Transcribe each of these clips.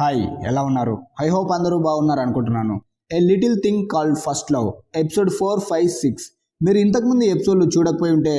Hi ఎలా ఉన్నారు? I hope అందరూ బాగున్నారు అనుకుంటున్నాను. A little thing called first love episode four five six మీరు ఇంతకుముందు ఎపిసోడ్లు చూడకపోయి ఉంటే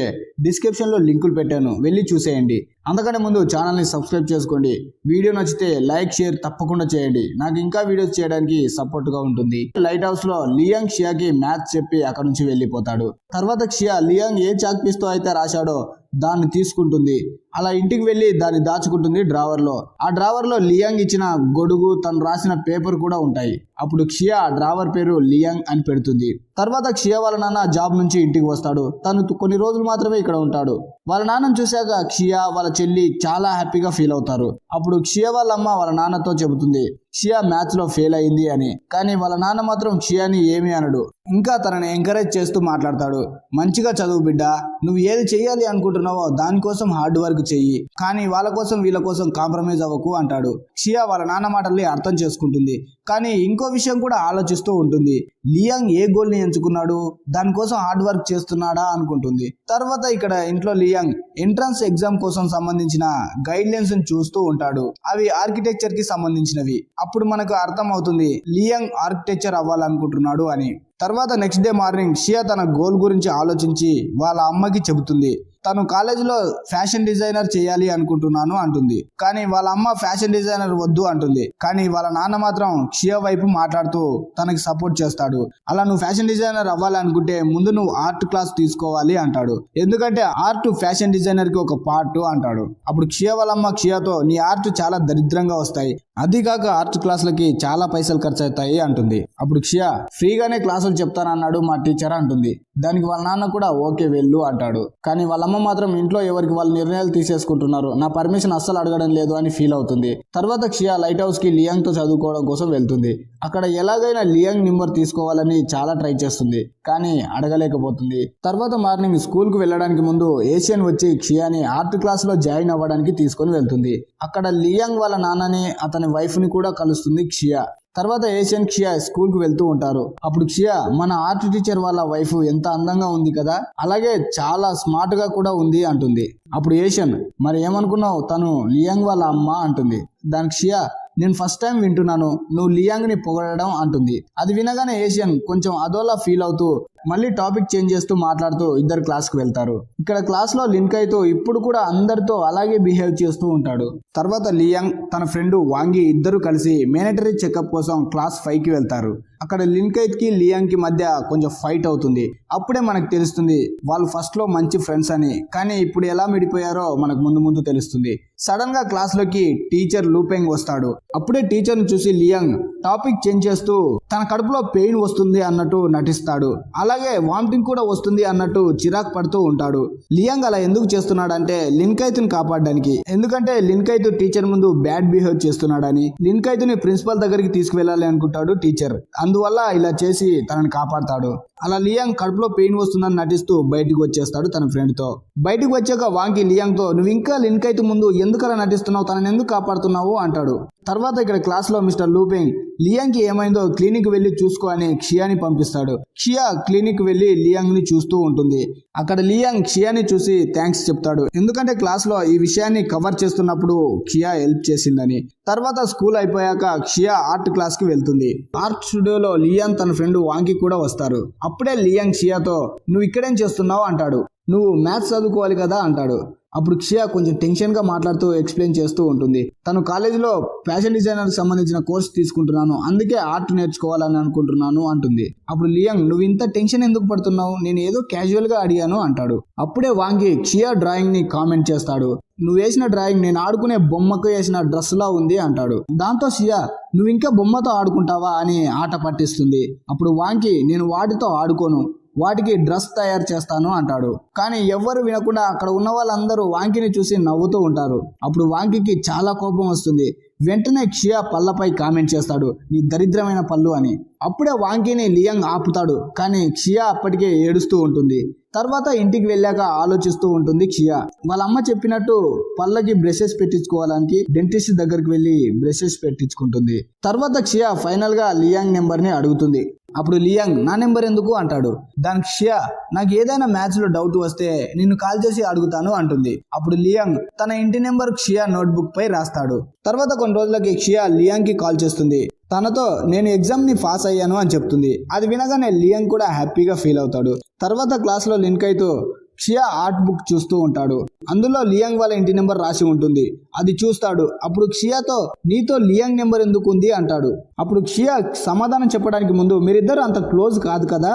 డిస్క్రిప్షన్లో లింకులు పెట్టాను. వెళ్ళి చూసేయండి. అంతకంటే ముందు ఛానల్ని సబ్స్క్రైబ్ చేసుకోండి. వీడియో నచ్చితే లైక్ షేర్ తప్పకుండా చేయండి. నాకు ఇంకా వీడియోస్ చేయడానికి సపోర్ట్గా ఉంటుంది. లైట్ హౌస్లో లియాంగ్ షియాకి మ్యాథ్స్ చెప్పి అక్కడ నుంచి వెళ్ళిపోతాడు. తర్వాత షియా లియాంగ్ ఏ చాక్ పీస్తో అయితే రాశాడో దాన్ని తీసుకుంటుంది. అలా ఇంటికి వెళ్ళి దాన్ని దాచుకుంటుంది డ్రావర్లో. ఆ డ్రావర్లో లియాంగ్ ఇచ్చిన గొడుగు తను రాసిన పేపర్ కూడా ఉంటాయి. అప్పుడు క్షియా డ్రావర్ పేరు లియాంగ్ అని పెడుతుంది. తర్వాత క్షియా వాళ్ళ నాన్న జాబ్ నుంచి ఇంటికి వస్తాడు. తను కొన్ని రోజులు మాత్రమే ఇక్కడ ఉంటాడు. వాళ్ళ నాన్నను చూశాక క్షియా వాళ్ళ చెల్లి చాలా హ్యాపీగా ఫీల్ అవుతారు. అప్పుడు క్షియా వాళ్ళ అమ్మ వాళ్ళ నాన్నతో చెబుతుంది క్షియా మ్యాచ్లో లో ఫెయిల్ అయింది అని. కానీ వాళ్ళ నాన్న మాత్రం క్షియాని ఏమీ అనడు. ఇంకా తనని ఎంకరేజ్ చేస్తూ మాట్లాడతాడు. మంచిగా చదువు బిడ్డ నువ్వు ఏది చేయాలి అనుకుంటున్నావో దానికోసం హార్డ్ వర్క్ చెయ్యి. కానీ వాళ్ళ కోసం వీళ్ళ కోసం కాంప్రమైజ్ అవ్వకు అంటాడు. షియా వాళ్ళ నాన్న మాటల్ని అర్థం చేసుకుంటుంది. కానీ ఇంకో విషయం కూడా ఆలోచిస్తూ ఉంటుంది. లియాంగ్ ఏ గోల్ని ఎంచుకున్నాడు దానికోసం హార్డ్ వర్క్ చేస్తున్నాడా అనుకుంటుంది. తర్వాత ఇక్కడ ఇంట్లో లియాంగ్ ఎంట్రన్స్ ఎగ్జామ్ కోసం సంబంధించిన గైడ్ లైన్స్ చూస్తూ ఉంటాడు. అవి ఆర్కిటెక్చర్కి సంబంధించినవి. అప్పుడు మనకు అర్థం అవుతుంది లియాంగ్ ఆర్కిటెక్చర్ అవ్వాలనుకుంటున్నాడు అని. తర్వాత నెక్స్ట్ డే మార్నింగ్ షియా తన గోల్ గురించి ఆలోచించి వాళ్ళ అమ్మకి చెబుతుంది. తను కాలేజీలో ఫ్యాషన్ డిజైనర్ చేయాలి అనుకుంటున్నాను అంటుంది. కానీ వాళ్ళ అమ్మ ఫ్యాషన్ డిజైనర్ వద్దు అంటుంది. కానీ వాళ్ళ నాన్న మాత్రం షియా వైపు మాట్లాడుతూ తనకి సపోర్ట్ చేస్తాడు. అలా నువ్వు ఫ్యాషన్ డిజైనర్ అవ్వాలనుకుంటే ముందు నువ్వు ఆర్ట్ క్లాస్ తీసుకోవాలి అంటాడు. ఎందుకంటే ఆర్ట్ ఫ్యాషన్ డిజైనర్కి ఒక పార్ట్ అంటాడు. అప్పుడు క్షియ వాళ్ళ అమ్మ క్షియాతో నీ ఆర్ట్ చాలా దరిద్రంగా వస్తాయి. అది కాక ఆర్ట్ క్లాసులకి చాలా పైసలు ఖర్చు అవుతాయి అంటుంది. అప్పుడు క్షియా ఫ్రీగానే క్లాసులు చెప్తానన్నాడు మా టీచర్ అంటుంది. దానికి వాళ్ళ నాన్న కూడా ఓకే వెళ్ళు అంటాడు. కానీ వాళ్ళ అమ్మ మాత్రం ఇంట్లో ఎవరికి వాళ్ళ నిర్ణయాలు తీసేసుకుంటున్నారు. నా పర్మిషన్ అస్సలు అడగడం లేదు అని ఫీల్ అవుతుంది. తర్వాత క్షియా లైట్ హౌస్కి లియాంగ్తో చదువుకోవడం కోసం వెళ్తుంది. అక్కడ ఎలాగైనా లియాంగ్ నెంబర్ తీసుకోవాలని చాలా ట్రై చేస్తుంది. కానీ అడగలేకపోతుంది. తర్వాత మార్నింగ్ స్కూల్కు వెళ్ళడానికి ముందు ఏషియన్ వచ్చి క్షియాని ఆర్ట్ క్లాస్లో జాయిన్ అవ్వడానికి తీసుకొని వెళ్తుంది. అక్కడ లియాంగ్ వాళ్ళ నాన్నని అతని వైఫ్ని కూడా కలుస్తుంది క్షియా. తర్వాత ఏషియన్ క్షియా స్కూల్కు వెళ్తూ ఉంటారు. అప్పుడు క్షియా మన ఆర్ట్ టీచర్ వాళ్ళ వైఫ్ ఎంత అందంగా ఉంది కదా? అలాగే చాలా స్మార్ట్గా కూడా ఉంది అంటుంది. అప్పుడు ఏషియన్ మరి ఏమనుకున్నావు? తను లియాంగ్ వాళ్ళ అమ్మ అంటుంది. దానికి క్షియా నేను ఫస్ట్ టైం వింటున్నాను. నువ్వు లియాంగ్ని పొగడడం అంటుంది. అది వినగానే ఏషియన్ కొంచెం అదోలా ఫీల్ అవుతూ మళ్ళీ టాపిక్ చేంజ్ చేస్తూ మాట్లాడుతూ ఇద్దరు క్లాస్కు వెళ్తారు. ఇక్కడ క్లాస్లో లింక్ అయితే ఇప్పుడు కూడా అందరితో అలాగే బిహేవ్ చేస్తూ ఉంటాడు. తర్వాత లియాంగ్ తన ఫ్రెండ్ వాంగి ఇద్దరు కలిసి మేనేటరీ చెకప్ కోసం క్లాస్ ఫైవ్కి వెళ్తారు. అక్కడ లింకైత్కి లియాంగ్కి మధ్య కొంచెం ఫైట్ అవుతుంది. అప్పుడే మనకు తెలుస్తుంది వాళ్ళు ఫస్ట్లో మంచి ఫ్రెండ్స్ అని. కానీ ఇప్పుడు ఎలా మిడిపోయారో మనకు ముందు ముందు తెలుస్తుంది. సడన్గా క్లాస్లోకి టీచర్ లూపెంగ్ వస్తాడు. అప్పుడే టీచర్ని చూసి లియాంగ్ టాపిక్ చేంజ్ చేస్తూ తన కడుపులో పెయిన్ వస్తుంది అన్నట్టు నటిస్తాడు. అలా అలాగే వామిటింగ్ కూడా వస్తుంది అన్నట్టు చిరాకు పడుతూ ఉంటాడు. లియాంగ్ అలా ఎందుకు చేస్తున్నాడంటే లిన్కైతుని కాపాడడానికి. ఎందుకంటే లిన్కైతు టీచర్ ముందు బ్యాడ్ బిహేవ్ చేస్తున్నాడని లిన్కైతుని ప్రిన్సిపల్ దగ్గరికి తీసుకువెళ్ళాలి అనుకుంటాడు టీచర్. అందువల్ల ఇలా చేసి తనని కాపాడతాడు. అలా లియాంగ్ కడుపులో పెయిన్ వస్తుందని నటిస్తూ బయటికి వచ్చేస్తాడు తన ఫ్రెండ్తో బయటికి వచ్చాక వాంకి లియాంగ్తో నువ్వు ఇంకా లిన్కైత్ ముందు ఎందుకలా నటిస్తున్నావు? తనని ఎందుకు కాపాడుతున్నావు? అంటాడు. తర్వాత ఇక్కడ క్లాస్లో మిస్టర్ లూపింగ్ లియాంగ్కి ఏమైందో క్లినిక్ వెళ్ళి చూసుకో అని క్షియాని పంపిస్తాడు. క్షియా క్లినిక్ వెళ్ళి లియాంగ్ని చూస్తూ ఉంటుంది. అక్కడ లియాంగ్ క్షియాని చూసి థ్యాంక్స్ చెప్తాడు. ఎందుకంటే క్లాస్లో ఈ విషయాన్ని కవర్ చేస్తున్నప్పుడు క్షియా హెల్ప్ చేసిందని. తర్వాత స్కూల్ అయిపోయాక క్షియా ఆర్ట్ క్లాస్కి వెళ్తుంది. ఆర్ట్ స్టూడియోలో లియాంగ్ తన ఫ్రెండ్ వాంకి కూడా వస్తారు. అప్పుడే లియాంగ్ క్షియాతో నువ్వు ఇక్కడేం చేస్తున్నావు? అంటాడు. నువ్వు మ్యాథ్స్ చదువుకోవాలి కదా అంటాడు. అప్పుడు క్షియా కొంచెం టెన్షన్గా మాట్లాడుతూ ఎక్స్ప్లెయిన్ చేస్తూ ఉంటుంది. తను కాలేజీలో ఫ్యాషన్ డిజైనర్కి సంబంధించిన కోర్స్ తీసుకుంటున్నాను. అందుకే ఆర్ట్ నేర్చుకోవాలని అనుకుంటున్నాను అంటుంది. అప్పుడు లియంగ్ నువ్వు ఇంత టెన్షన్ ఎందుకు పడుతున్నావు? నేను ఏదో క్యాజువల్గా అడిగాను అంటాడు. అప్పుడే వాంగి క్షియా డ్రాయింగ్ని కామెంట్ చేస్తాడు. నువ్వు వేసిన డ్రాయింగ్ నేను ఆడుకునే బొమ్మకు వేసిన డ్రెస్లా ఉంది అంటాడు. దాంతో షియా నువ్వు ఇంకా బొమ్మతో ఆడుకుంటావా? అని ఆట పట్టిస్తుంది. అప్పుడు వాంకి నేను వాటితో ఆడుకోను. వాటికి డ్రెస్ తయారు చేస్తాను అంటాడు. కానీ ఎవ్వరు వినకుండా అక్కడ ఉన్న వాళ్ళందరూ వాంకిని చూసి నవ్వుతూ ఉంటారు. అప్పుడు వాంకికి చాలా కోపం వస్తుంది. వెంటనే క్షియా పళ్ళపై కామెంట్ చేస్తాడు. నీ దరిద్రమైన పళ్ళు అని. అప్పుడే వాంకిని లియాంగ్ ఆపుతాడు కానీ క్షియా అప్పటికే ఏడుస్తూ ఉంటుంది. తర్వాత ఇంటికి వెళ్ళాక ఆలోచిస్తూ ఉంటుంది క్షియా. వాళ్ళ అమ్మ చెప్పినట్టు పళ్ళకి బ్రషెస్ పెట్టించుకోవడానికి డెంటిస్ట్ దగ్గరికి వెళ్ళి బ్రషెస్ పెట్టించుకుంటుంది. తర్వాత క్షియా ఫైనల్గా లియాంగ్ నెంబర్ని అడుగుతుంది. అప్పుడు లియాంగ్ నా నెంబర్ ఎందుకు అంటాడు? దానికి క్షియా నాకు ఏదైనా మ్యాచ్లో డౌట్ వస్తే నిన్ను కాల్ చేసి అడుగుతాను అంటుంది. అప్పుడు లియాంగ్ తన ఇంటి నెంబర్ క్షియా నోట్బుక్ పై రాస్తాడు. తర్వాత కొన్ని రోజులకి క్షియా లియాంగ్కి కాల్ చేస్తుంది. తనతో నేను ఎగ్జామ్ని పాస్ అయ్యాను అని చెప్తుంది. అది వినగానే లియాంగ్ కూడా హ్యాపీగా ఫీల్ అవుతాడు. తర్వాత క్లాస్లో లింక్ అవుతూ క్షియా ఆర్ట్ బుక్ చూస్తూ ఉంటాడు. అందులో లియాంగ్ వాళ్ళ ఇంటి నెంబర్ రాసి ఉంటుంది. అది చూస్తాడు. అప్పుడు క్షియాతో నీతో లియాంగ్ నెంబర్ ఎందుకు ఉంది? అంటాడు. అప్పుడు క్షియా సమాధానం చెప్పడానికి ముందు మీరిద్దరు అంత క్లోజ్ కాదు కదా?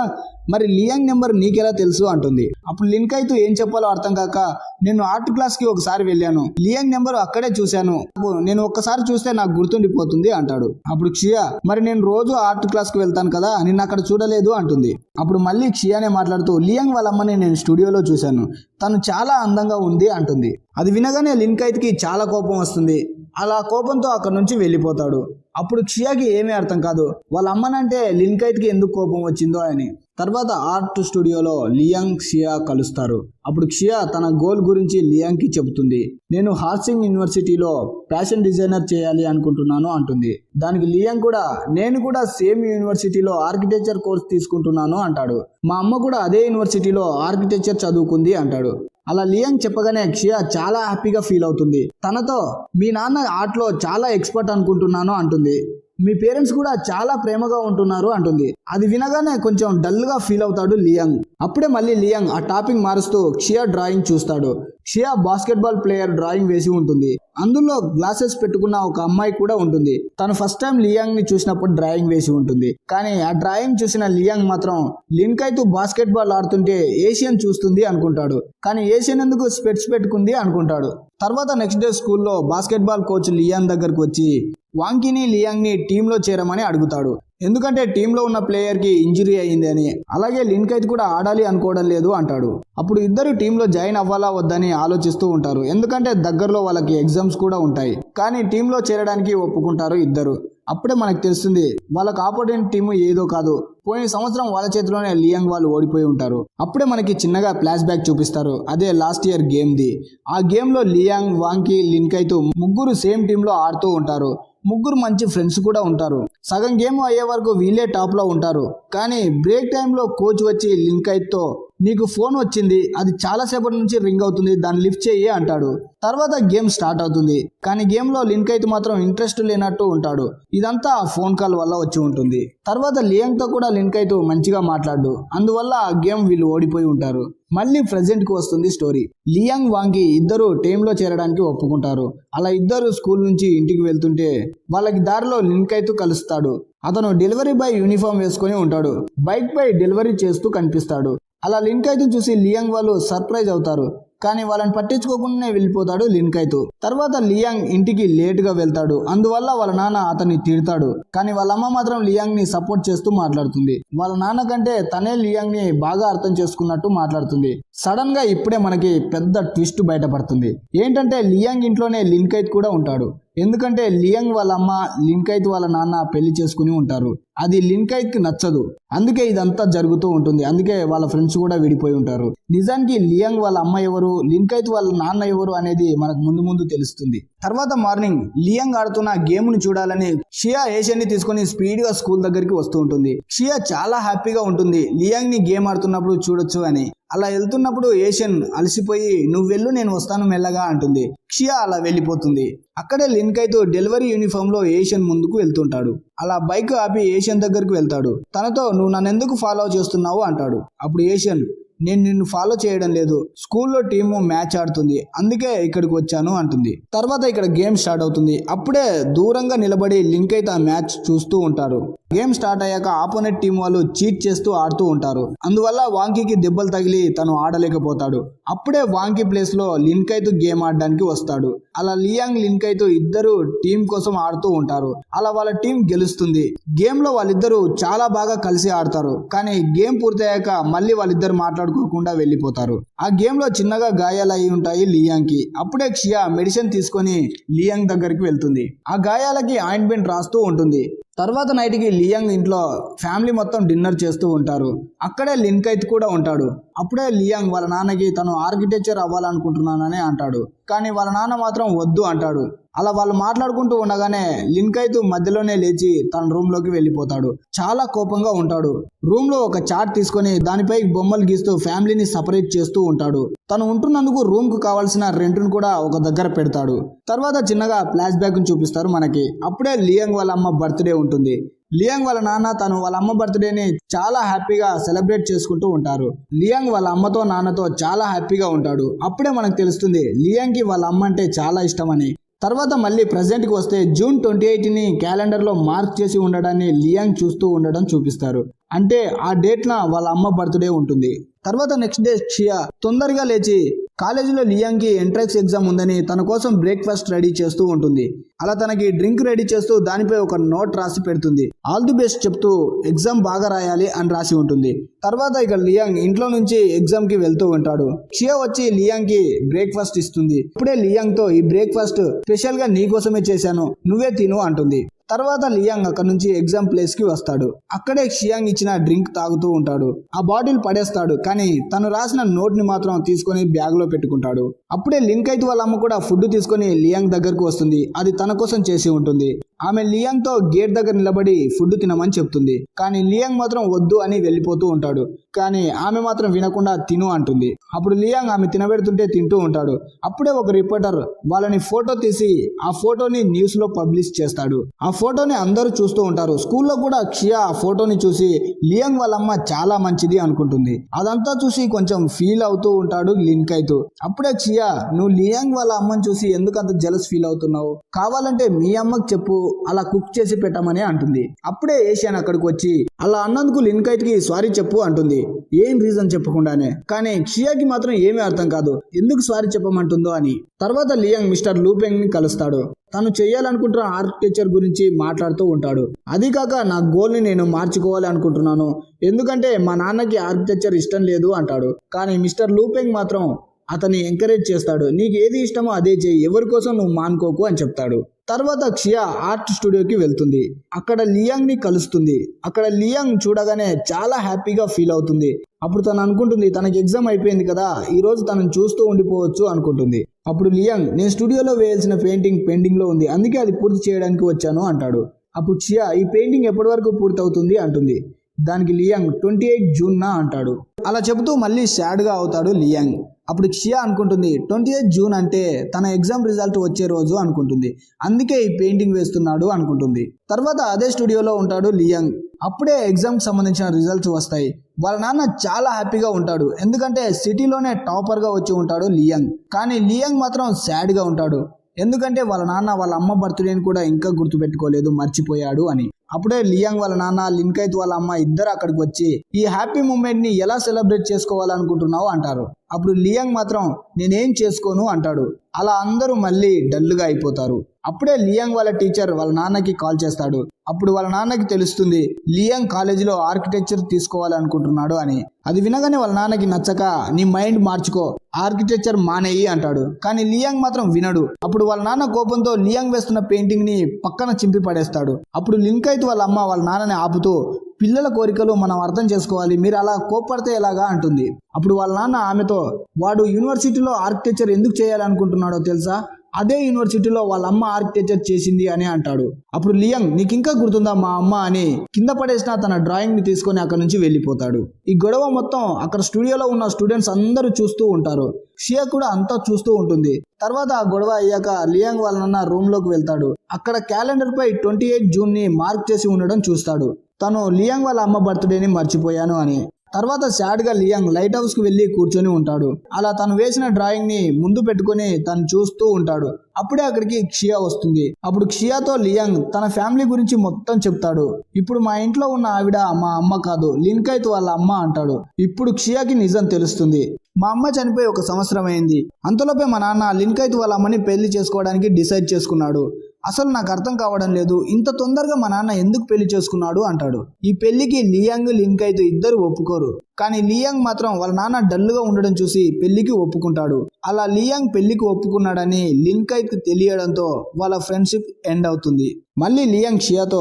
మరి లియాంగ్ నెంబర్ నీకెలా తెలుసు? అంటుంది. అప్పుడు లింక్ అయితే ఏం చెప్పాలో అర్థం కాక నేను ఆర్ట్ క్లాస్కి ఒకసారి వెళ్ళాను. లియాంగ్ నెంబర్ అక్కడే చూశాను. నేను ఒక్కసారి చూస్తే నాకు గుర్తుండిపోతుంది అంటాడు. అప్పుడు క్షియా మరి నేను రోజు ఆర్ట్ క్లాస్కి వెళ్తాను కదా? నిన్న అక్కడ చూడలేదు అంటుంది. అప్పుడు మళ్ళీ క్షియానే మాట్లాడుతూ లియాంగ్ వాళ్ళ అమ్మని నేను స్టూడియోలో చూశాను. తను చాలా అందంగా ఉంది అంటుంది. అది వినగానే లింకైత్కి చాలా కోపం వస్తుంది. అలా కోపంతో అక్కడ నుంచి వెళ్ళిపోతాడు. అప్పుడు క్షియాకి ఏమీ అర్థం కాదు. వాళ్ళ అమ్మనంటే లింకైత్కి ఎందుకు కోపం వచ్చిందో అని. తర్వాత ఆర్ట్ స్టూడియోలో లియాంగ్ క్షియా కలుస్తారు. అప్పుడు క్షియా తన గోల్ గురించి లియాంగ్కి చెబుతుంది. నేను హార్సింగ్ యూనివర్సిటీలో ఫ్యాషన్ డిజైనర్ చేయాలి అనుకుంటున్నాను అంటుంది. దానికి లియాంగ్ కూడా నేను కూడా సేమ్ యూనివర్సిటీలో ఆర్కిటెక్చర్ కోర్స్ తీసుకుంటున్నాను అంటాడు. మా అమ్మ కూడా అదే యూనివర్సిటీలో ఆర్కిటెక్చర్ చదువుకుంది అంటాడు. అలా లియాంగ్ చెప్పగానే క్షియా చాలా హ్యాపీగా ఫీల్ అవుతుంది. తనతో మీ నాన్న ఆటలో చాలా ఎక్స్పర్ట్ అనుకుంటున్నాను అంటుంది. మీ పేరెంట్స్ కూడా చాలా ప్రేమగా ఉంటున్నారు అంటుంది. అది వినగానే కొంచెం డల్గా ఫీల్ అవుతాడు లియాంగ్. అప్పుడే మళ్ళీ లియాంగ్ ఆ టాపిక్ మారుస్తూ క్షియా డ్రాయింగ్ చూస్తాడు. క్షియా బాస్కెట్బాల్ ప్లేయర్ డ్రాయింగ్ వేసి ఉంటుంది. అందులో గ్లాసెస్ పెట్టుకున్న ఒక అమ్మాయి కూడా ఉంటుంది. తను ఫస్ట్ టైం లియాంగ్ని చూసినప్పుడు డ్రాయింగ్ వేసి ఉంటుంది. కానీ ఆ డ్రాయింగ్ చూసిన లియాంగ్ మాత్రం లిన్కైతు బాస్కెట్ బాల్ ఆడుతుంటే ఏషియన్ చూస్తుంది అనుకుంటాడు. కానీ ఏషియన్ ఎందుకు స్పెట్స్ పెట్టుకుంది అనుకుంటాడు. తర్వాత నెక్స్ట్ డే స్కూల్లో బాస్కెట్బాల్ కోచ్ లియాంగ్ దగ్గరకు వచ్చి వాంకిని లియాంగ్ని టీంలో చేరమని అడుగుతాడు. ఎందుకంటే టీంలో ఉన్న ప్లేయర్కి ఇంజరీ అయ్యింది అని. అలాగే లిన్కైత్ కూడా ఆడాలి అనుకోవడం లేదు అంటాడు. అప్పుడు ఇద్దరు టీంలో జాయిన్ అవ్వాలా వద్దని ఆలోచిస్తూ ఉంటారు. ఎందుకంటే దగ్గరలో వాళ్ళకి ఎగ్జామ్స్ కూడా ఉంటాయి. కానీ టీంలో చేరడానికి ఒప్పుకుంటారు ఇద్దరు. అప్పుడే మనకు తెలుస్తుంది వాళ్ళకు ఆపోజిట్ టీం ఏదో కాదు. పోయిన సంవత్సరం వాళ్ళ చేతిలోనే లియాంగ్ వాళ్ళు ఓడిపోయి ఉంటారు. అప్పుడే మనకి చిన్నగా ఫ్లాష్ బ్యాక్ చూపిస్తారు. అదే లాస్ట్ ఇయర్ గేమ్ది. ఆ గేమ్లో లియాంగ్ వాంకి లిన్కైతు ముగ్గురు సేమ్ టీంలో ఆడుతూ ఉంటారు. ముగ్గురు మంచి ఫ్రెండ్స్ కూడా ఉంటారు. సగం గేమ్ అయ్యే వరకు వీళ్ళే టాప్లో ఉంటారు. కానీ బ్రేక్ టైంలో కోచ్ వచ్చి లింక్తో నీకు ఫోన్ వచ్చింది అది చాలాసేపటి నుంచి రింగ్ అవుతుంది దాన్ని లిఫ్ట్ చేయి అంటాడు. తర్వాత గేమ్ స్టార్ట్ అవుతుంది కానీ గేమ్లో అయితే మాత్రం ఇంట్రెస్ట్ లేనట్టు ఉంటాడు. ఇదంతా ఆ ఫోన్ కాల్ వల్ల వచ్చి ఉంటుంది. తర్వాత లియాంగ్తో తో కూడా అయితే మంచిగా మాట్లాడు అందువల్ల ఆ గేమ్ వీళ్ళు ఓడిపోయి ఉంటారు. మళ్ళీ ప్రజెంట్కి వస్తుంది స్టోరీ. లియాంగ్ వాంగి ఇద్దరు టీంలో చేరడానికి ఒప్పుకుంటారు. అలా ఇద్దరు స్కూల్ నుంచి ఇంటికి వెళ్తుంటే వాళ్ళకి దారిలో లింక్ అయితే కలుస్తాడు. అతను డెలివరీ బాయ్ యూనిఫామ్ వేసుకొని ఉంటాడు. బైక్ పై డెలివరీ చేస్తూ కనిపిస్తాడు. అలా లింకైతు చూసి లియాంగ్ వాళ్ళు సర్ప్రైజ్ అవుతారు. కానీ వాళ్ళని పట్టించుకోకుండానే వెళ్ళిపోతాడు లిన్కైతు తర్వాత లియాంగ్ ఇంటికి లేటుగా వెళ్తాడు. అందువల్ల వాళ్ళ నాన్న అతన్ని తిడతాడు. కానీ వాళ్ళ అమ్మ మాత్రం లియాంగ్ని సపోర్ట్ చేస్తూ మాట్లాడుతుంది. వాళ్ళ నాన్న కంటే తనే లియాంగ్ని బాగా అర్థం చేసుకున్నట్టు మాట్లాడుతుంది. సడన్గా ఇప్పుడే మనకి పెద్ద ట్విస్ట్ బయటపడుతుంది. ఏంటంటే లియాంగ్ ఇంట్లోనే లిన్కైత్ కూడా ఉంటాడు. ఎందుకంటే లియాంగ్ వాళ్ళ అమ్మ లింకైత్ వాళ్ళ నాన్న పెళ్ళి చేసుకుని ఉంటారు. అది లిన్కైత్కి నచ్చదు. అందుకే ఇదంతా జరుగుతూ ఉంటుంది. అందుకే వాళ్ళ ఫ్రెండ్స్ కూడా విడిపోయి ఉంటారు. నిజానికి లియాంగ్ వాళ్ళ అమ్మ ఎవరు లిన్కైత్ వాళ్ళ నాన్న ఎవరు అనేది మనకు ముందు ముందు తెలుస్తుంది. తర్వాత మార్నింగ్ లియాంగ్ ఆడుతున్న గేమ్ను చూడాలని షియా ఏషియన్ని తీసుకుని స్పీడ్గా స్కూల్ దగ్గరికి వస్తూ ఉంటుంది. షియా చాలా హ్యాపీగా ఉంటుంది. లియాంగ్ని గేమ్ ఆడుతున్నప్పుడు చూడొచ్చు అని. అలా వెళ్తున్నప్పుడు ఏషియన్ అలసిపోయి నువ్వు వెళ్ళు నేను వస్తాను మెల్లగా అంటుంది. క్షియా అలా వెళ్ళిపోతుంది. అక్కడే లిన్కైతో డెలివరీ యూనిఫామ్లో ఏషియన్ ముందుకు వెళ్తుంటాడు. అలా బైక్ ఆపి ఏషియన్ దగ్గరికి వెళ్తాడు. తనతో నువ్వు నన్ను ఎందుకు ఫాలో చేస్తున్నావు? అంటాడు. అప్పుడు ఏషియన్ నేను నిన్ను ఫాలో చేయడం లేదు. స్కూల్లో టీము మ్యాచ్ ఆడుతుంది. అందుకే ఇక్కడికి వచ్చాను అంటుంది. తర్వాత ఇక్కడ గేమ్ స్టార్ట్ అవుతుంది. అప్పుడే దూరంగా నిలబడి లింక్ అయితే ఆ మ్యాచ్ చూస్తూ ఉంటారు. గేమ్ స్టార్ట్ అయ్యాక ఆపోనెంట్ టీం వాళ్ళు చీట్ చేస్తూ ఆడుతూ ఉంటారు. అందువల్ల వాంకీకి దెబ్బలు తగిలి తను ఆడలేకపోతాడు. అప్పుడే వాంకీ ప్లేస్లో లిన్కైతు గేమ్ ఆడడానికి వస్తాడు. అలా లియాంగ్ లిన్కైతు ఇద్దరు టీం కోసం ఆడుతూ ఉంటారు. అలా వాళ్ళ టీం గెలుస్తుంది. గేమ్లో వాళ్ళిద్దరూ చాలా బాగా కలిసి ఆడతారు. కానీ గేమ్ పూర్తయ్యాక మళ్ళీ వాళ్ళిద్దరు మాట్లాడుకోకుండా వెళ్ళిపోతారు. ఆ గేమ్లో చిన్నగా గాయాలు అయి ఉంటాయి లియాంగ్కి అప్పుడే క్షియా మెడిసిన్ తీసుకొని లియాంగ్ దగ్గరికి వెళ్తుంది. ఆ గాయాలకి ఆయింట్మెంట్ రాస్తూ ఉంటుంది. తర్వాత నైట్కి లియాంగ్ ఇంట్లో ఫ్యామిలీ మొత్తం డిన్నర్ చేస్తూ ఉంటారు. అక్కడే లిన్కైత్ కూడా ఉంటాడు. అప్పుడే లియాంగ్ వాళ్ళ నాన్నకి తను ఆర్కిటెక్చర్ అవ్వాలనుకుంటున్నానని అంటాడు. కానీ వాళ్ళ నాన్న మాత్రం వద్దు అంటాడు. అలా వాళ్ళు మాట్లాడుకుంటూ ఉండగానే లిన్కైత్ మధ్యలోనే లేచి తన రూమ్లోకి వెళ్ళిపోతాడు. చాలా కోపంగా ఉంటాడు. రూమ్లో ఒక చార్ట్ తీసుకొని దానిపై బొమ్మలు గీస్తూ ఫ్యామిలీని సపరేట్ చేస్తూ ఉంటాడు. తను ఉంటున్నందుకు రూమ్కు కావాల్సిన రెంట్ను కూడా ఒక దగ్గర పెడతాడు. తర్వాత చిన్నగా ఫ్లాష్ బ్యాక్ చూపిస్తారు మనకి. అప్పుడే లియాంగ్ వాళ్ళ అమ్మ బర్త్డే ఉంటుంది. లియాంగ్ వాళ్ళ నాన్న తను వాళ్ళ అమ్మ బర్త్డేని చాలా హ్యాపీగా సెలబ్రేట్ చేసుకుంటూ ఉంటారు. లియాంగ్ వాళ్ళ అమ్మతో నాన్నతో చాలా హ్యాపీగా ఉంటాడు. అప్పుడే మనకు తెలుస్తుంది లియాంగ్కి వాళ్ళ అమ్మ అంటే చాలా ఇష్టమని. తర్వాత మళ్ళీ ప్రజెంట్కి వస్తే జూన్ ట్వంటీ ఎయిట్ని క్యాలెండర్లో మార్క్ చేసి ఉండడాన్ని లియాంగ్ చూస్తూ ఉండడం చూపిస్తారు. అంటే ఆ డేట్న వాళ్ళ అమ్మ బర్త్డే ఉంటుంది. తర్వాత నెక్స్ట్ డే షియా తొందరగా లేచి కాలేజీలో లియాంగ్కి ఎంట్రన్స్ ఎగ్జామ్ ఉందని తన కోసం బ్రేక్ఫాస్ట్ రెడీ చేస్తూ ఉంటుంది. అలా తనకి డ్రింక్ రెడీ చేస్తూ దానిపై ఒక నోట్ రాసి పెడుతుంది. ఆల్ ది బెస్ట్ చెప్తూ ఎగ్జామ్ బాగా రాయాలి అని రాసి ఉంటుంది. తర్వాత ఇక లియాంగ్ ఇంట్లో నుంచి ఎగ్జామ్కి వెళ్తూ ఉంటాడు. షియా వచ్చి లియాంగ్కి బ్రేక్ఫాస్ట్ ఇస్తుంది. ఇప్పుడే లియాంగ్తో ఈ బ్రేక్ఫాస్ట్ స్పెషల్గా నీకోసమే చేశాను. నువ్వే తిను అంటుంది. తర్వాత లియాంగ్ అక్కడ నుంచి ఎగ్జామ్ ప్లేస్కి వస్తాడు. అక్కడే షియాంగ్ ఇచ్చిన డ్రింక్ తాగుతూ ఉంటాడు. ఆ బాటిల్ పడేస్తాడు కానీ తను రాసిన నోట్ని మాత్రం తీసుకొని బ్యాగ్లో పెట్టుకుంటాడు. అప్పుడే లింక్ అయితే వాళ్ళ అమ్మ కూడా ఫుడ్ తీసుకొని లియాంగ్ దగ్గరకు వస్తుంది. అది తన కోసం చేసి ఉంటుంది. ఆమె లియాంగ్తో గేట్ దగ్గర నిలబడి ఫుడ్ తినమని చెప్తుంది. కానీ లియాంగ్ మాత్రం వద్దు అని వెళ్ళిపోతూ ఉంటాడు. కానీ ఆమె మాత్రం వినకుండా తిను అంటుంది. అప్పుడు లియాంగ్ ఆమె తినబెడుతుంటే తింటూ ఉంటాడు. అప్పుడే ఒక రిపోర్టర్ వాళ్ళని ఫోటో తీసి ఆ ఫోటోని న్యూస్లో పబ్లిష్ చేస్తాడు. ఆ ఫోటోని అందరూ చూస్తూ ఉంటారు. స్కూల్లో కూడా క్షియా ఆ ఫోటోని చూసి లియాంగ్ వాళ్ళ అమ్మ చాలా మంచిది అనుకుంటుంది. అదంతా చూసి కొంచెం ఫీల్ అవుతూ ఉంటాడు లిన్కైతు అప్పుడే క్షియా నువ్వు లియాంగ్ వాళ్ళ అమ్మని చూసి ఎందుకు అంత జలస్ ఫీల్ అవుతున్నావు? కావాలంటే మీ అమ్మకి చెప్పు. అలా కుక్ చేసి పెట్టమని అంటుంది. అప్పుడే ఏషియన్ అక్కడికి వచ్చి అలా అన్నందుకు లిన్కైత్కి సారీ చెప్పు అంటుంది. ఏం రీజన్ చెప్పకుండానే? కానీ క్షియాకి మాత్రం ఏమీ అర్థం కాదు. ఎందుకు సారీ చెప్పమంటుందో అని. తర్వాత లియాంగ్ మిస్టర్ లూపెంగ్ని కలుస్తాడు. తను చేయాలనుకుంటున్న ఆర్కిటెక్చర్ గురించి మాట్లాడుతూ ఉంటాడు. అది కాక నా గోల్ని నేను మార్చుకోవాలి అనుకుంటున్నాను. ఎందుకంటే మా నాన్నకి ఆర్కిటెక్చర్ ఇష్టం లేదు అంటాడు. కానీ మిస్టర్ లూపెంగ్ మాత్రం అతన్ని ఎంకరేజ్ చేస్తాడు. నీకు ఏది ఇష్టమో అదే చేయి. ఎవరి కోసం నువ్వు మానుకోకు అని చెప్తాడు. తర్వాత క్షియా ఆర్ట్ స్టూడియోకి వెళ్తుంది. అక్కడ లియాంగ్ని కలుస్తుంది. అక్కడ లియాంగ్ చూడగానే చాలా హ్యాపీగా ఫీల్ అవుతుంది. అప్పుడు తను అనుకుంటుంది తనకి ఎగ్జామ్ అయిపోయింది కదా ఈ రోజు తనని చూస్తూ ఉండిపోవచ్చు అనుకుంటుంది. అప్పుడు లియాంగ్ నేను స్టూడియోలో వేయాల్సిన పెయింటింగ్ పెండింగ్లో ఉంది. అందుకే అది పూర్తి చేయడానికి వచ్చాను అంటాడు. అప్పుడు క్షియా ఈ పెయింటింగ్ ఎప్పటి వరకు పూర్తవుతుంది? అంటుంది. దానికి లియాంగ్ ట్వంటీ ఎయిట్ జూన్ నా అంటాడు. అలా చెబుతూ మళ్ళీ సాడ్గా అవుతాడు లియాంగ్. అప్పుడు క్షియా అనుకుంటుంది ట్వంటీ ఎయిట్ జూన్ అంటే తన ఎగ్జామ్ రిజల్ట్ వచ్చే రోజు అనుకుంటుంది. అందుకే ఈ పెయింటింగ్ వేస్తున్నాడు అనుకుంటుంది. తర్వాత అదే స్టూడియోలో ఉంటాడు లియంగ్. అప్పుడే ఎగ్జామ్కి సంబంధించిన రిజల్ట్స్ వస్తాయి. వాళ్ళ నాన్న చాలా హ్యాపీగా ఉంటాడు. ఎందుకంటే సిటీలోనే టాపర్గా వచ్చి ఉంటాడు లియంగ్. కానీ లియంగ్ మాత్రం సాడ్గా ఉంటాడు. ఎందుకంటే వాళ్ళ నాన్న వాళ్ళ అమ్మ బర్త్డేని కూడా ఇంకా గుర్తుపెట్టుకోలేదు మర్చిపోయాడు అని. అప్పుడే లియాంగ్ వాళ్ళ నాన్న లింకైత్ వాళ్ళ అమ్మ ఇద్దరు అక్కడికి వచ్చి ఈ హ్యాపీ మూమెంట్ని ఎలా సెలబ్రేట్ చేసుకోవాలనుకుంటున్నావు? అంటారు. అప్పుడు లియాంగ్ మాత్రం నేనేం చేసుకోను? అంటాడు. అలా అందరూ మళ్ళీ డల్లుగా అయిపోతారు. అప్పుడే లియాంగ్ వాళ్ళ టీచర్ వాళ్ళ నాన్నకి కాల్ చేస్తాడు. అప్పుడు వాళ్ళ నాన్నకి తెలుస్తుంది లియాంగ్ కాలేజీలో ఆర్కిటెక్చర్ తీసుకోవాలనుకుంటున్నాడు అని. అది వినగానే వాళ్ళ నాన్నకి నచ్చక నీ మైండ్ మార్చుకో ఆర్కిటెక్చర్ మానేయి అంటాడు. కానీ లియాంగ్ మాత్రం వినడు. అప్పుడు వాళ్ళ నాన్న కోపంతో లియాంగ్ వేస్తున్న పెయింటింగ్ని పక్కన చింపి పడేస్తాడు. అప్పుడు లింకైత్ వాళ్ళ అమ్మ వాళ్ళ నాన్నని ఆపుతూ పిల్లల కోరికలు మనం అర్థం చేసుకోవాలి. మీరు అలా కోప్పడితే ఎలాగా అంటుంది. అప్పుడు వాళ్ళ నాన్న ఆమెతో వాడు యూనివర్సిటీలో ఆర్కిటెక్చర్ ఎందుకు చేయాలనుకుంటున్నాడో తెలుసా? అదే యూనివర్సిటీలో వాళ్ళ అమ్మ ఆర్కిటెక్చర్ చేసింది అని అంటాడు. అప్పుడు లియంగ్ నీకు ఇంకా గుర్తుందా మా అమ్మ అని కింద పడేసిన తన డ్రాయింగ్ని తీసుకొని అక్కడ నుంచి వెళ్ళిపోతాడు. ఈ గొడవ మొత్తం అక్కడ స్టూడియోలో ఉన్న స్టూడెంట్స్ అందరూ చూస్తూ ఉంటారు. షియా కూడా అంతా చూస్తూ ఉంటుంది. తర్వాత ఆ గొడవ అయ్యాక లియాంగ్ వాళ్ళ నాన్న రూమ్లోకి వెళ్తాడు. అక్కడ క్యాలెండర్ పై ట్వంటీ ఎయిట్ జూన్ని మార్క్ చేసి ఉండడం చూస్తాడు. తను లియాంగ్ వాళ్ళ అమ్మ బర్త్డేని మర్చిపోయాను అని. తర్వాత సాడ్గా లియాంగ్ లైట్ హౌస్కి కూర్చొని ఉంటాడు. అలా తను వేసిన డ్రాయింగ్ని ముందు పెట్టుకొని తను చూస్తూ ఉంటాడు. అప్పుడే అక్కడికి క్షియా వస్తుంది. అప్పుడు క్షియాతో లియాంగ్ తన ఫ్యామిలీ గురించి మొత్తం చెప్తాడు. ఇప్పుడు మా ఇంట్లో ఉన్న ఆవిడ మా అమ్మ కాదు లిన్కైత్ వాళ్ళ అమ్మ అంటాడు. ఇప్పుడు క్షియాకి నిజం తెలుస్తుంది. మా అమ్మ చనిపోయి ఒక సంవత్సరం అయింది. అంతలోపే మా నాన్న లిన్కైత్ వాళ్ళ అమ్మని పెళ్ళి చేసుకోవడానికి డిసైడ్ చేసుకున్నాడు. అసలు నాకు అర్థం కావడం లేదు. ఇంత తొందరగా మా నాన్న ఎందుకు పెళ్ళి చేసుకున్నాడు అంటాడు. ఈ పెళ్ళికి లియాంగ్ లింక్ అయితే ఇద్దరు ఒప్పుకోరు. కానీ లియాంగ్ మాత్రం వాళ్ళ నాన్న డల్గా ఉండడం చూసి పెళ్ళికి ఒప్పుకుంటాడు. అలా లియాంగ్ పెళ్ళికి ఒప్పుకున్నాడని లిన్కైక్ తెలియడంతో వాళ్ళ ఫ్రెండ్షిప్ ఎండ్ అవుతుంది. మళ్ళీ లియాంగ్ షియాతో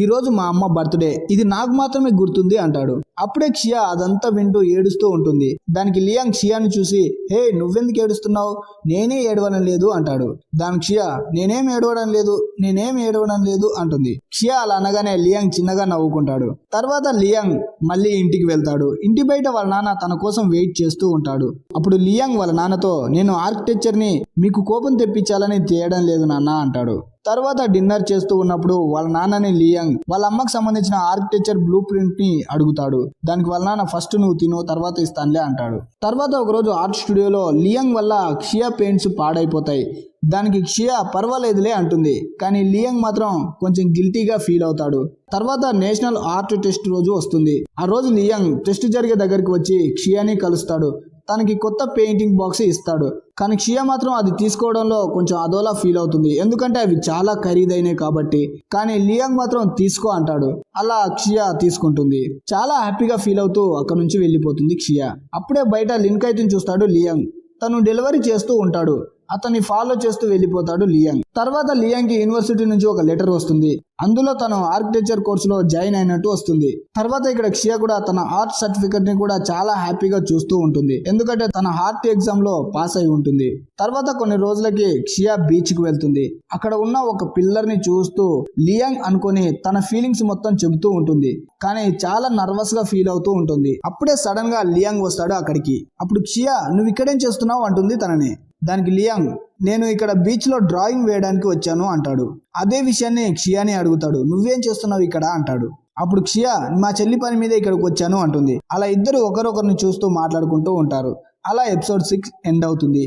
ఈరోజు మా అమ్మ బర్త్డే ఇది నాకు మాత్రమే గుర్తుంది అంటాడు. అప్పుడే క్షియా అదంతా వింటూ ఏడుస్తూ ఉంటుంది. దానికి లియాంగ్ షియాని చూసి హే నువ్వెందుకు ఏడుస్తున్నావు? నేనే ఏడవడం లేదు అంటాడు. దానికి క్షియా నేనేం ఏడవడం లేదు నేనేం ఏడవడం లేదు అంటుంది. క్షియా అలా అనగానే లియాంగ్ చిన్నగా నవ్వుకుంటాడు. తర్వాత లియాంగ్ మళ్ళీ ఇంటికి వెళ్తాడు. ఇంటి బయట వాళ్ళ నాన్న తన కోసం వెయిట్ చేస్తూ ఉంటాడు. అప్పుడు లియాంగ్ వాళ్ళ నాన్నతో నేను ఆర్కిటెక్చర్ని మీకు కోపం తెప్పించాలని చేయడం లేదు నాన్న అంటాడు. తర్వాత డిన్నర్ చేస్తూ ఉన్నప్పుడు వాళ్ళ నాన్నని లియాంగ్ వాళ్ళ అమ్మకి సంబంధించిన ఆర్కిటెక్చర్ బ్లూ ప్రింట్ని అడుగుతాడు. దానికి వాళ్ళ నాన్న ఫస్ట్ నువ్వు తిను తర్వాత ఇస్తానులే అంటాడు. తర్వాత ఒకరోజు ఆర్ట్ స్టూడియోలో లియాంగ్ వల్ల క్షియా పెయింట్స్ పాడైపోతాయి. దానికి క్షియా పర్వాలేదులే అంటుంది. కానీ లియంగ్ మాత్రం కొంచెం గిల్టీగా ఫీల్ అవుతాడు. తర్వాత నేషనల్ ఆర్ట్ టెస్ట్ రోజు వస్తుంది. ఆ రోజు లియంగ్ టెస్ట్ జరిగే దగ్గరికి వచ్చి క్షియాని కలుస్తాడు. తనకి కొత్త పెయింటింగ్ బాక్స్ ఇస్తాడు. కానీ క్షియా మాత్రం అది తీసుకోవడంలో కొంచెం అదోలా ఫీల్ అవుతుంది. ఎందుకంటే అవి చాలా ఖరీదైనవి కాబట్టి. కానీ లియాంగ్ మాత్రం తీసుకో అంటాడు. అలా క్షియా తీసుకుంటుంది. చాలా హ్యాపీగా ఫీల్ అవుతూ అక్కడ నుంచి వెళ్ళిపోతుంది క్షియా అప్పుడే బయట లిన్కైతుని చూస్తాడు లియాంగ్. తను డెలివరీ చేస్తూ ఉంటాడు. అతన్ని ఫాలో చేస్తూ వెళ్ళిపోతాడు లియాంగ్. తర్వాత లియాంగ్కి యూనివర్సిటీ నుంచి ఒక లెటర్ వస్తుంది. అందులో తను ఆర్కిటెక్చర్ కోర్సులో జాయిన్ అయినట్టు వస్తుంది. తర్వాత ఇక్కడ క్షియా కూడా తన ఆర్ట్ సర్టిఫికెట్ని కూడా చాలా హ్యాపీగా చూస్తూ ఉంటుంది. ఎందుకంటే తన ఆర్ట్ ఎగ్జామ్లో పాస్ అయి ఉంటుంది. తర్వాత కొన్ని రోజులకి క్షియా బీచ్కి వెళ్తుంది. అక్కడ ఉన్న ఒక పిల్లర్ని చూస్తూ లియాంగ్ అనుకొని తన ఫీలింగ్స్ మొత్తం చెబుతూ ఉంటుంది. కానీ చాలా నర్వస్గా ఫీల్ అవుతూ ఉంటుంది. అప్పుడే సడన్గా లియాంగ్ వస్తాడు అక్కడికి. అప్పుడు క్షియా నువ్వు ఇక్కడేం చేస్తున్నావు? అంటుంది తనని. దానికి లియాంగ్ నేను ఇక్కడ బీచ్లో డ్రాయింగ్ వేయడానికి వచ్చాను అంటాడు. అదే విషయాన్ని క్షియాని అడుగుతాడు. నువ్వేం చేస్తున్నావు ఇక్కడ? అంటాడు. అప్పుడు క్షియా మా చెల్లి పని మీద ఇక్కడికి వచ్చాను అంటుంది. అలా ఇద్దరు ఒకరొకరిని చూస్తూ మాట్లాడుకుంటూ ఉంటారు. అలా ఎపిసోడ్ సిక్స్ ఎండ్ అవుతుంది.